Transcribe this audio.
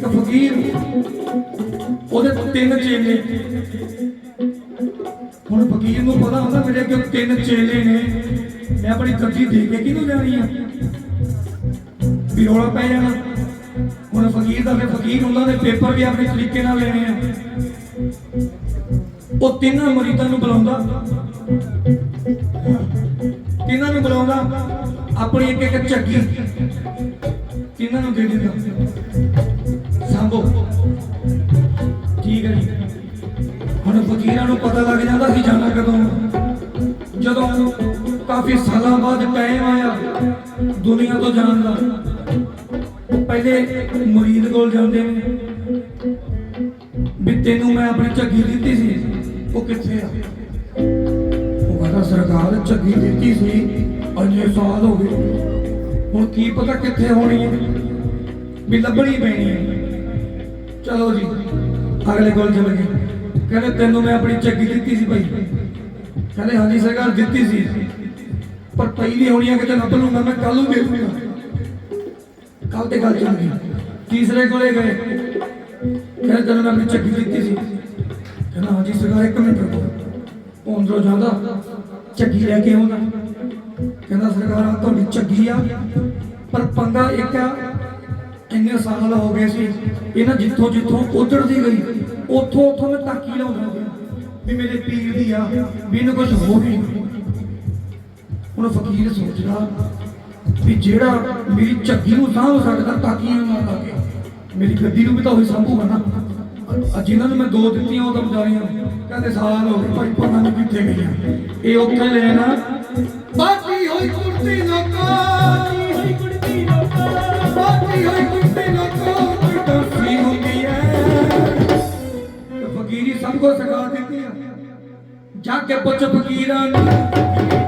ਇੱਕ ਫਕੀਰ, ਉਹਦੇ ਤਿੰਨ ਚੇਲੇ। ਹੁਣ ਫਕੀਰ ਨੂੰ ਪਤਾ ਹੁੰਦਾ ਮੇਰੇ ਅੱਗੇ ਤਿੰਨ ਚੇਲੇ ਨੇ। ਮੈਂ ਆਪਣੀ ਕੱਜੀ ਦੇ ਕੇ ਕਿਹਨੂੰ ਜਾਣੀ ਆ? ਵੀ ਰੌਲਾ ਪੈ ਜਾਣਾ। ਹੁਣ ਫਕੀਰ ਦਾ ਫਿਰ ਫਕੀਰ ਹੁੰਦਾ ਨੇ ਪੇਪਰ ਵੀ ਆਪਣੇ ਤਰੀਕੇ ਨਾਲ ਲੈਣੇ ਆ। ਉਹ ਤਿੰਨਾਂ ਮਰੀਜ਼ਾਂ ਨੂੰ ਬੁਲਾਉਂਦਾ। ਤਿੰਨਾਂ ਨੂੰ ਬੁਲਾਉਂਦਾ, ਆਪਣੀ ਇੱਕ ਇੱਕ ਝੱਗੀ। ਤਿੰਨਾਂ ਨੂੰ ਦੇ ਦਿੰਦਾ। ਫਕੀਰਾਂ ਨੂੰ ਪਤਾ ਲੱਗ ਜਾਂਦਾ ਸੀ ਜਾਣਾ ਕਦੋਂ। ਜਦੋਂ ਕਾਫੀ ਸਾਲਾਂ ਬਾਅਦ ਟਾਈਮ ਆਇਆ ਦੁਨੀਆ ਤੋਂ ਜਾਣ ਦਾ। ਪਹਿਲੇ ਮੁਰੀਦ ਕੋਲ ਜਾਂਦੇ ਨੇ। ਵੀ ਤੈਨੂੰ ਮੈਂ ਆਪਣੀ ਝੱਗੀ ਦਿੱਤੀ ਸੀ, ਉਹ ਕਿੱਥੇ ਆ? ਉਹ ਕਹਿੰਦਾ, ਸਰਕਾਰ ਝੱਗੀ ਦਿੱਤੀ ਸੀ ਅਜੇ ਸਾਲ ਹੋ ਗਏ। ਹੁਣ ਕੀ ਪਤਾ ਕਿੱਥੇ ਹੋਣੀ ਹੈ? ਵੀ ਲੱਭਣੀ ਪੈਣੀ ਹੈ। ਚਲੋ ਜੀ, ਅਗਲੇ ਕੋਲ ਚਲੇ ਗਏ। ਕਹਿੰਦੇ ਤੈਨੂੰ ਮੈਂ ਆਪਣੀ ਝੱਗੀ ਦਿੱਤੀ ਸੀ ਭਾਈ। ਕਹਿੰਦੇ ਹਾਂਜੀ ਸਰਕਾਰ, ਦਿੱਤੀ ਸੀ। ਪਰ ਪਈ ਨਹੀਂ ਹੋਣੀ ਕਿਤੇ ਲੱਭ ਲੂੰਗਾ ਮੈਂ ਕੱਲ ਨੂੰ ਦੇ ਦੂੰਗਾ ਕੱਲ ਤੇ ਗੱਲ ਚੱਲ ਗਈ। ਤੀਸਰੇ ਕੋਲੇ ਗਏ। ਕਹਿੰਦੇ ਤੈਨੂੰ ਮੈਂ ਆਪਣੀ ਝੱਗੀ ਦਿੱਤੀ ਸੀ। ਕਹਿੰਦਾ ਹਾਂਜੀ ਸਰਕਾਰ, ਇੱਕ ਮਿੰਟ ਰੁਕੋ। ਉਹ ਅੰਦਰੋਂ ਜਾਂਦਾ ਝੱਗੀ ਲੈ ਕੇ ਆਉਂਦਾ। ਕਹਿੰਦਾ ਸਰਕਾਰ ਆ ਤੁਹਾਡੀ ਝੱਗੀ ਆ। ਪਰ ਪੰਗਾ ਇੱਕ ਆ, ਇੰਨੇ ਸਾਲ ਹੋ ਗਏ ਸੀ। ਇਹਨਾਂ ਜਿੱਥੋਂ ਜਿੱਥੋਂ ਉਧੜਦੀ ਗਈ। ਉੱਥੋਂ ਉੱਥੋਂ ਮੈਂ ਤਾਕੀ ਲਾਉਂਦਾ ਵੀ ਮੇਰੇ ਪੀਰ ਦੀ ਆ, ਵੀ ਇਹਨੂੰ ਕੁਝ ਹੋ। ਗਈ ਹੁਣ ਫਕੀਰ ਸੋਚਦਾ ਵੀ ਜਿਹੜਾ ਮੇਰੀ ਝੱਗੀ ਨੂੰ ਸਾਂਭ ਸਕਦਾ ਤਾਕੀਆਂ ਨਾਲ ਲਾ ਕੇ, ਮੇਰੀ ਗੱਡੀ ਨੂੰ ਵੀ ਤਾਂ ਉਹੀ ਸਾਂਭੂਗਾ ਨਾ। ਅ- ਜਿਨ੍ਹਾਂ ਨੂੰ ਮੈਂ ਦੋ ਦਿੱਤੀਆਂ, ਉਹ ਤਾਂ ਬਜਾਰੀਆਂ ਕਹਿੰਦੇ ਸਾਲ ਹੋ ਗਏ ਭਾਈ, ਪਤਾ ਨਹੀਂ ਕਿੱਥੇ ਗਈਆਂ। ਇਹ ਉੱਥੇ ਲੈਣਾ ਬਾਕੀ ਹੋਈ ਕੁਰਤੀ ਲੋਕੋ ਸਭ ਕੋ ਸਿਖਾ ਦਿੱਤੀ ਜਾ ਕੇ ਪੁੱਛ ਫਕੀਰਾਂ ਨੂੰ।